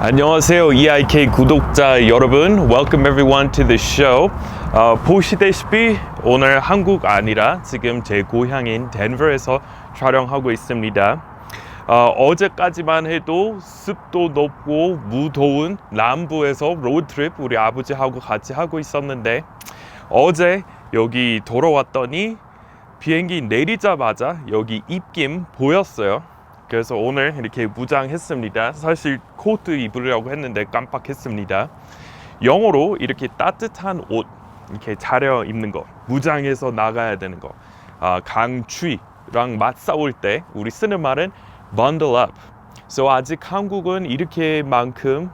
안녕하세요 EIK 구독자 여러분. Welcome everyone to the show. 어, 보시다시피 오늘 한국 아니라 지금 제 고향인 덴버에서 촬영하고 있습니다. 어, 제까지만 해도 습도 높고 무더운 남부에서 로드트립 우리 아버지하고 같이 하고 있었는데 어제 여기 돌아왔더니 비행기 내리자마자 여기 입김 보였어요. 그래서 오늘 이렇게 무장했습니다. 사실 코트 입으려고 했는데 깜빡했습니다. 영어로 이렇게 따뜻한 옷 이렇게 차려 입는 거, 무장해서 나가야 되는 거, 아, 강추위랑 맞싸울 때 우리 쓰는 말은 bundle up. So 아직 한국은 이렇게만큼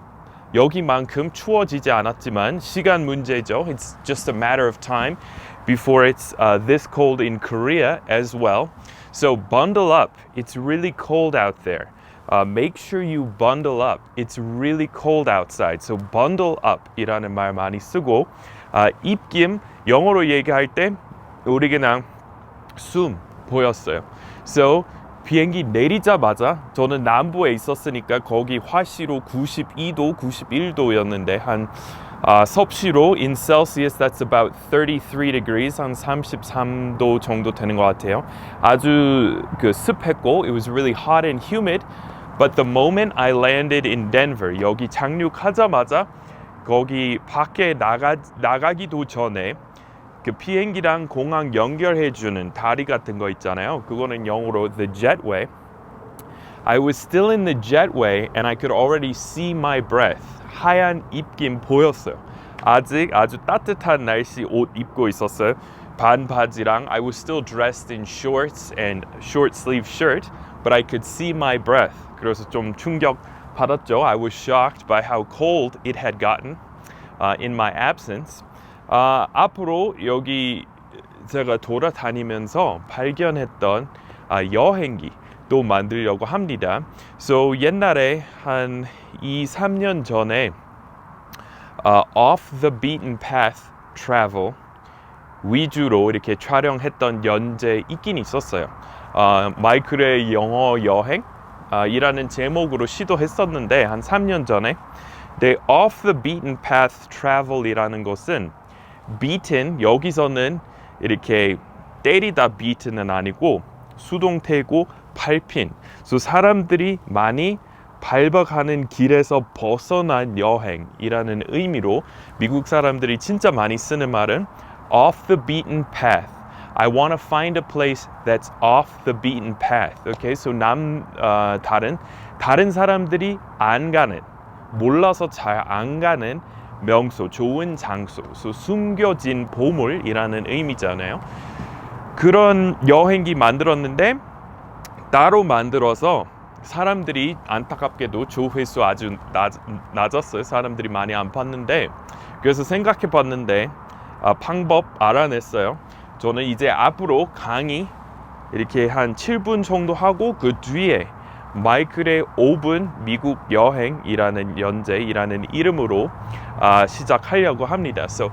여기만큼 추워지지 않았지만 시간 문제죠. It's just a matter of time before it's uh, this cold in Korea as well. So bundle up. It's really cold out there. Uh, make sure you bundle up. It's really cold outside. So bundle up 이라는 말 많이 쓰고 아, 입김 영어로 얘기할 때 우리 그냥 숨 보였어요. So 비행기 내리자마자 저는 남부에 있었으니까 거기 화씨로 92도, 91도였는데 한 아, 섭씨로 in Celsius that's about 33 degrees 한 33도 정도 되는 것 같아요. 아주 그 습했고 it was really hot and humid. But the moment I landed in Denver 여기 착륙하자마자 거기 밖에 나가 나가기도 전에 그 비행기랑 공항 연결해 주는 다리 같은 거 있잖아요. 그거는 영어로 the jetway. I was still in the jetway and I could already see my breath. 하얀 입김 보였어요. 아직 아주 따뜻한 날씨 옷 입고 있었어요. 반바지랑 I was still dressed in shorts and short sleeve shirt, but I could see my breath. 그래서 좀 충격 받았죠. I was shocked by how cold it had gotten uh, in my absence. 아, 앞으로 여기 제가 돌아다니면서 발견했던 아, 여행기 또 만들려고 합니다. So 옛날에 한 2, 3년 전에 아, off the beaten path travel 위주로 이렇게 촬영했던 연재 있긴 있었어요. 아, 마이클의 영어 여행 아, 제목으로 시도했었는데 한 3년 전에 근데 off the beaten path travel이라는 것은 beaten 여기서는 이렇게 때리다 beaten은 아니고 수동태고 밟힌 사람들이 많이 밟아가는 길에서 벗어난 여행이라는 의미로 미국 사람들이 진짜 많이 쓰는 말은 off the beaten path. I want to find a place that's off the beaten path. Okay, so 남 어, 다른 다른 사람들이 안 가는 몰라서 잘 안 가는 명소, 좋은 장소, so 숨겨진 보물이라는 의미잖아요. 그런 여행기 만들었는데 따로 만들어서 사람들이 안타깝게도 조회수 아주 낮, 낮았어요. 사람들이 많이 안 봤는데 그래서 생각해 봤는데 아, 방법 알아냈어요. 저는 이제 앞으로 강의 이렇게 한 7분 정도 하고 그 뒤에 마이클의 5분 미국 여행이라는 연재이라는 이름으로 아, 시작하려고 합니다. So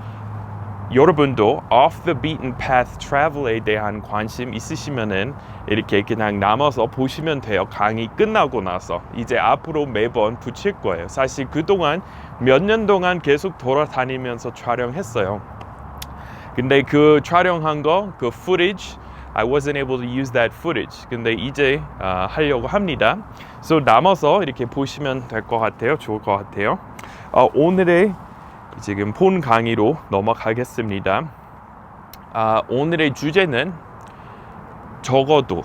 여러분도 off the beaten path travel에 대한 관심 있으시면은 이렇게 그냥 남아서 보시면 돼요. 강의 끝나고 나서 이제 앞으로 매번 붙일 거예요. 사실 그동안 몇 년 동안 계속 돌아다니면서 촬영했어요. 근데 그 촬영한 거, 그 footage, I wasn't able to use that footage. 근데 이제 아, 하려고 합니다. So 남아서 이렇게 보시면 될 것 같아요. 좋을 것 같아요. 어, 오늘의 지금 본 강의로 넘어가겠습니다. 아, 오늘의 주제는 적어도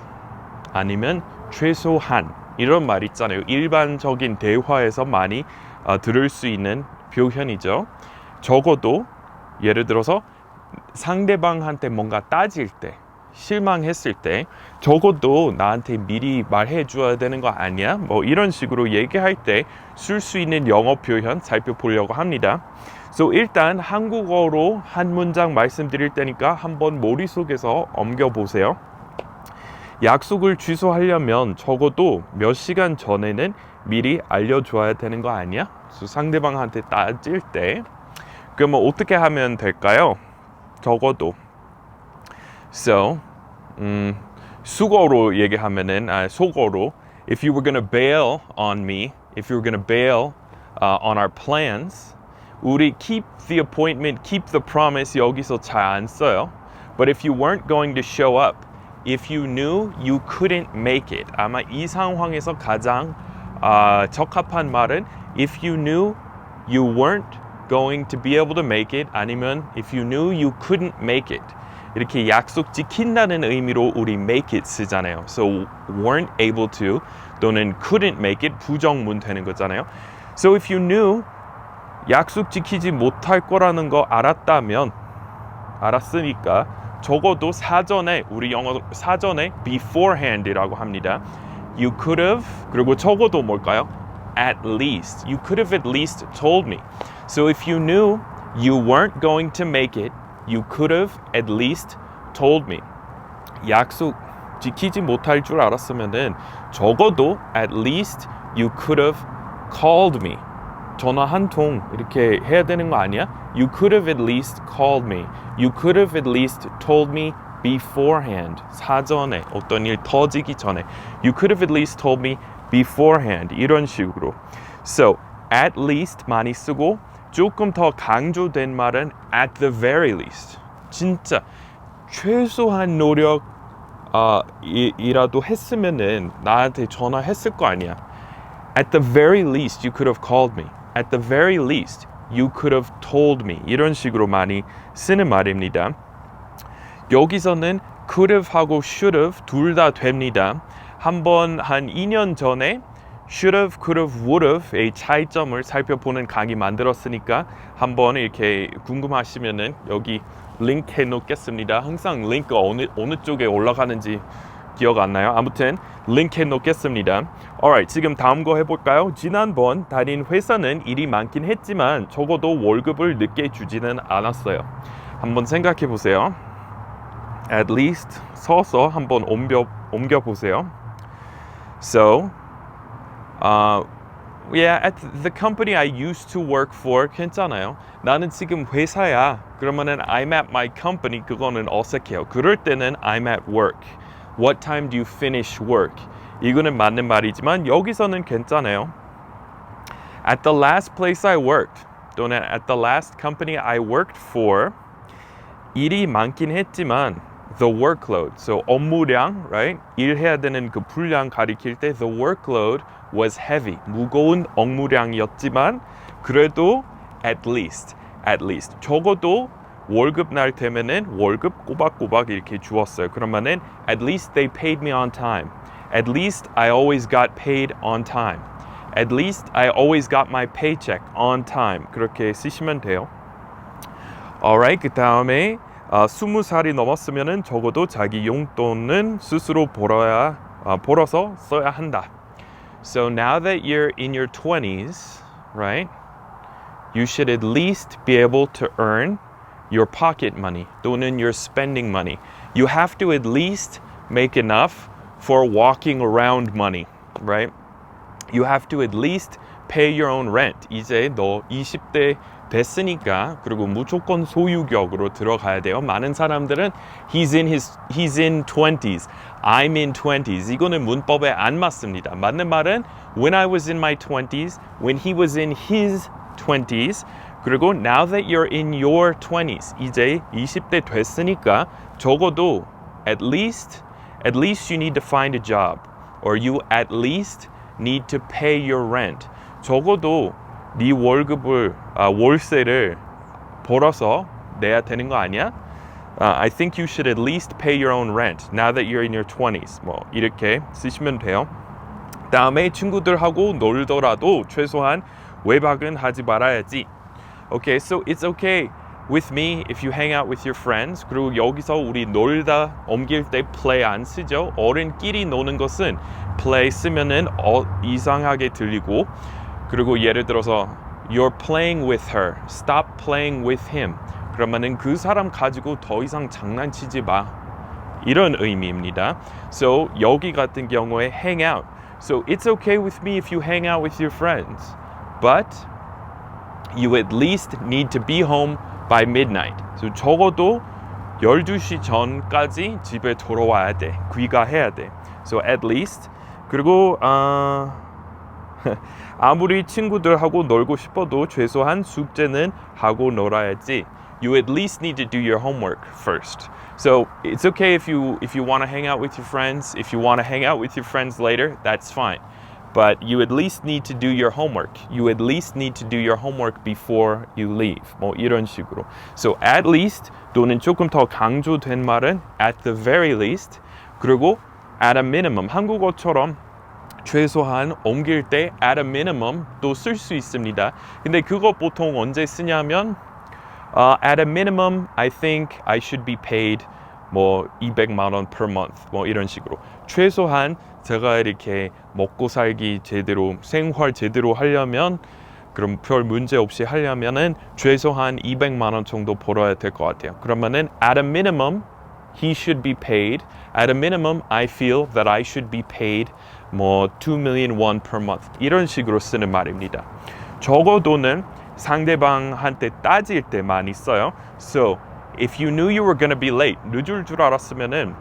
아니면 최소한 이런 말 있잖아요. 일반적인 대화에서 많이 아, 들을 수 있는 표현이죠. 적어도 예를 들어서 상대방한테 뭔가 따질 때 실망했을 때 적어도 나한테 미리 말해 줘야 되는 거 아니야? 뭐 이런 식으로 얘기할 때 쓸 수 있는 영어 표현 살펴보려고 합니다. So 일단 한국어로 한 문장 말씀드릴 테니까 한번 머릿속에서 옮겨 보세요. 약속을 취소하려면 적어도 몇 시간 전에는 미리 알려줘야 되는 거 아니야? So 상대방한테 따질 때 그러면 어떻게 하면 될까요? 적어도 So 음, 수거로 얘기하면은 아, 속어로 if you were gonna bail on me, if you were gonna bail uh, on our plans. 우리 keep the appointment, keep the promise 여기서 잘 안 써요. But if you weren't going to show up, if you knew you couldn't make it, 아마 이 상황에서 가장 아, 적합한 말은 if you knew you weren't going to be able to make it 아니면 if you knew you couldn't make it 이렇게 약속 지킨다는 의미로 우리 make it 쓰잖아요. So weren't able to 또는 couldn't make it 부정문 되는 거잖아요. So if you knew 약속 지키지 못할 거라는 거 알았다면 알았으니까 적어도 사전에 우리 영어 사전에 beforehand이라고 합니다. You could have 그리고 적어도 뭘까요? At least. You could have at least told me. So if you knew you weren't going to make it, you could have at least told me. 약속 지키지 못할 줄 알았으면은 적어도 at least you could have called me. 전화 한 통 이렇게 해야 되는 거 아니야? You could have at least called me. You could have at least told me beforehand. 사전에 어떤 일 터지기 전에. You could have at least told me beforehand. 이런 식으로. So, at least 많이 쓰고 조금 더 강조된 말은 at the very least. 진짜 최소한 노력 아, 이, 이라도 했으면은 나한테 전화했을 거 아니야. At the very least, you could have called me. At the very least, you could have told me. 이런 식으로 많이 쓰는 말입니다. 여기서는 could have 하고 should have 둘 다 됩니다. 한번 한 2년 전에 should have, could have, would have의 차이점을 살펴보는 강의 만들었으니까 한번 이렇게 궁금하시면은 여기 링크 해 놓겠습니다. 항상 링크 어느 어느 쪽에 올라가는지 기억 안 나요. 아무튼 링크 해 놓겠습니다. Alright, 지금 다음 거 해볼까요? 지난번 다닌 회사는 일이 많긴 했지만 적어도 월급을 늦게 주지는 않았어요. 한번 생각해 보세요. At least 서서 한번 옮겨 옮겨 보세요. So, uh, yeah, at the company I used to work for 괜찮아요. 나는 지금 회사야. 그러면은 I'm at my company 그거는 어색해요. 그럴 때는 I'm at work. What time do you finish work? 이거는 맞는 말이지만 여기서는 괜찮아요. At the last place I worked 또는 at the last company I worked for 일이 많긴 했지만 the workload, so 업무량, right? 일해야 되는 그 분량 가리킬 때 the workload was heavy, 무거운 업무량이었지만 그래도 at least, at least 적어도 월급 날 때면은 월급 꼬박꼬박 이렇게 주었어요. 그러면은 at least they paid me on time. At least I always got paid on time. At least I always got my paycheck on time. 그렇게 쓰시면 돼요. Alright, 그 다음에 아, 20살이 넘었으면은 적어도 자기 용돈은 스스로 벌어야 아, 벌어서 써야 한다. So now that you're in your 20s, right? You should at least be able to earn your pocket money 또는 your spending money. You have to at least make enough for walking around money, right? You have to at least pay your own rent. 이제 너 20대 됐으니까 그리고 무조건 소유격으로 들어가야 돼요. 많은 사람들은 he's in his he's in 20s. I'm in 20s. 이거는 문법에 안 맞습니다. 맞는 말은 when I was in my 20s, when he was in his 20s. 그리고 now that you're in your 20s. 이제 20대 됐으니까 적어도 at least at least you need to find a job or you at least need to pay your rent. 적어도 네 월급을 아, 월세를 벌어서 내야 되는 거 아니야? Uh, I think you should at least pay your own rent now that you're in your 20s. 뭐 이렇게 쓰시면 돼요. 다음에 친구들하고 놀더라도 최소한 외박은 하지 말아야지. Okay, so it's okay with me if you hang out with your friends. 그리고 여기서 우리 놀다 옮길 때 play 안 쓰죠. 어른끼리 노는 것은 play 쓰면은 어, 이상하게 들리고 그리고 예를 들어서 you're playing with her, stop playing with him. 그러면은 그 사람 가지고 더 이상 장난치지 마. 이런 의미입니다. So 여기 같은 경우에 hang out. So it's okay with me if you hang out with your friends, but you at least need to be home by midnight. So 적어도 12시 전까지 집에 돌아와야 돼. 귀가해야 돼. So at least 그리고 어, 아무리 친구들하고 놀고 싶어도 최소한 숙제는 하고 놀아야지. You at least need to do your homework first. So it's okay if you if you want to hang out with your friends. If you want to hang out with your friends later, that's fine. But you at least need to do your homework. You at least need to do your homework before you leave. 뭐 이런 식으로. So at least 또는 조금 더 강조된 말은 at the very least. 그리고 at a minimum. 한국어처럼 최소한 옮길 때 at a minimum 또 쓸 수 있습니다. 근데 그거 보통 언제 쓰냐면 uh, at a minimum I think I should be paid 뭐 200만 원 per month 뭐 이런 식으로 최소한 제가 이렇게 먹고 살기 제대로 생활 제대로 하려면 그럼 별 문제 없이 하려면은 최소한 200만 원 정도 벌어야 될 것 같아요. 그러면은 at a minimum he should be paid. At a minimum I feel that I should be paid 뭐 2 million won per month 이런 식으로 쓰는 말입니다. 적어도는 상대방한테 따질 때 많이 써요. So if you knew you were gonna be late, 늦을 줄 알았으면은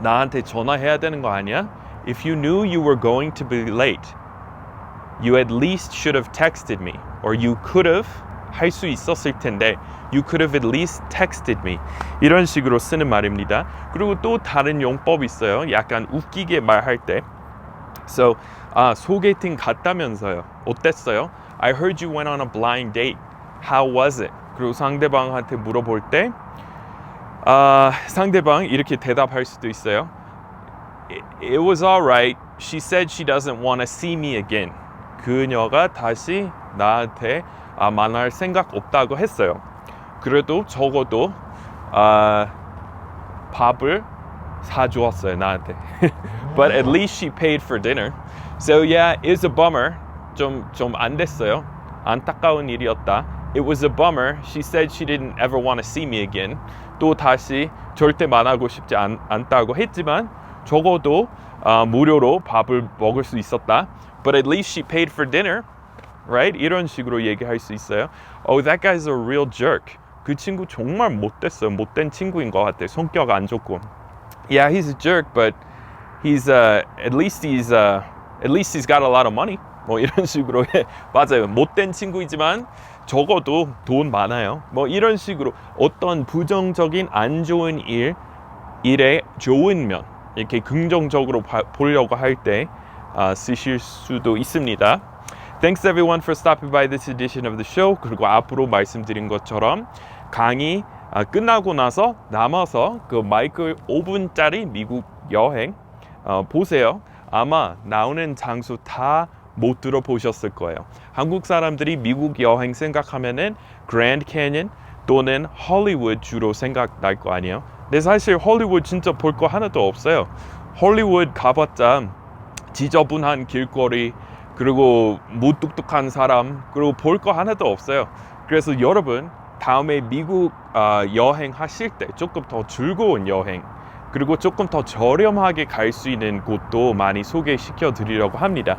나한테 전화해야 되는 거 아니야? If you knew you were going to be late, you at least should have texted me, or you could have 할 수 있었을 텐데 you could have at least texted me 이런 식으로 쓰는 말입니다. 그리고 또 다른 용법이 있어요. 약간 웃기게 말할 때 So 아 소개팅 갔다면서요. 어땠어요? I heard you went on a blind date. How was it? 그리고 상대방한테 물어볼 때 아, 상대방 이렇게 대답할 수도 있어요. It, was alright. She said she doesn't want to see me again. 그녀가 다시 나한테 아, 만날 생각 없다고 했어요. 그래도 적어도 아, 밥을 사주었어요 나한테. But at least she paid for dinner. So yeah, it's a bummer. 좀 좀 안 됐어요. 안타까운 일이었다. It was a bummer. She said she didn't ever want to see me again. 또 다시 절대 만나고 싶지 않, 않다고 했지만 적어도 아, 무료로 밥을 먹을 수 있었다. But at least she paid for dinner. Right? 이런 식으로 얘기할 수 있어요. Oh, that guy's a real jerk. 그 친구 정말 못됐어요. 못된 친구인 것 같아요. 성격 안 좋고. Yeah, he's a jerk, but he's uh, at least he's uh, at least he's got a lot of money. 뭐 이런 식으로 예, 맞아요. 못된 친구이지만 적어도 돈 많아요. 뭐 이런 식으로 어떤 부정적인 안 좋은 일 일의 좋은 면 이렇게 긍정적으로 봐- 보려고 할때 아, 쓰실 수도 있습니다. Thanks everyone for stopping by this edition of the show. 그리고 앞으로 말씀드린 것처럼 강의 아, 끝나고 나서 남아서 그 마이클 5분짜리 미국 여행 어, 보세요. 아마 나오는 장소 다 못 들어보셨을 거예요. 한국 사람들이 미국 여행 생각하면은 그랜드 캐년 또는 헐리우드 주로 생각날 거 아니에요. 근데 사실 헐리우드 진짜 볼 거 하나도 없어요. 헐리우드 가봤자 지저분한 길거리 그리고 무뚝뚝한 사람 그리고 볼 거 하나도 없어요. 그래서 여러분 다음에 미국 아, 여행 하실 때 조금 더 즐거운 여행 그리고 조금 더 저렴하게 갈 수 있는 곳도 많이 소개시켜 드리려고 합니다.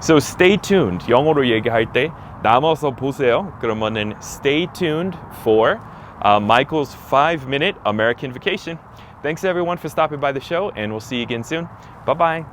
So stay tuned. 영어로 얘기할 때 남아서 보세요. 그러면은 stay tuned for uh, Michael's 5-minute American vacation. Thanks everyone for stopping by the show and we'll see you again soon. Bye-bye.